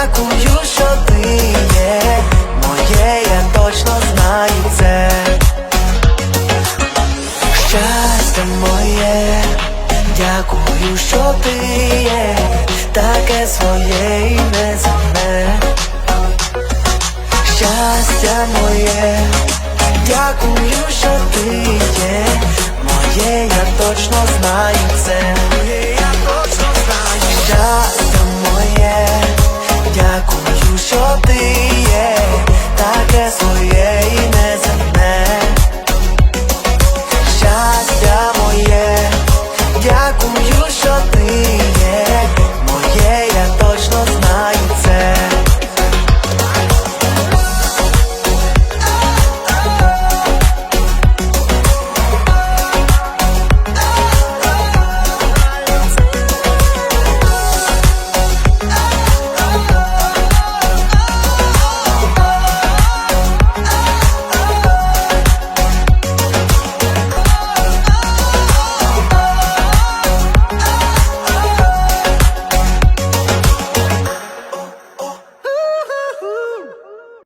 дякую, що ти є. Моє, я точно знаю це. Щастя моє, дякую, що ти є, таке своє і неземне. Щастя моє, дякую, що ти.